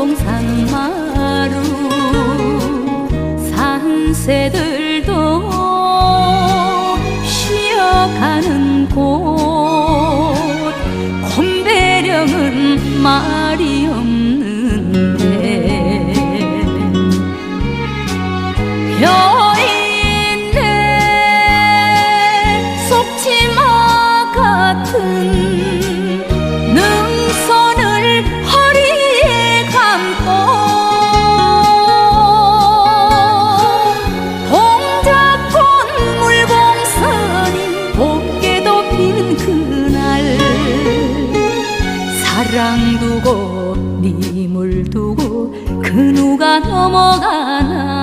봉봉 상마루 산새들도 쉬어가는 곳 곰배령은 말이 없는데. 사랑 두고 네 니물 두고 그 누가 넘어가나?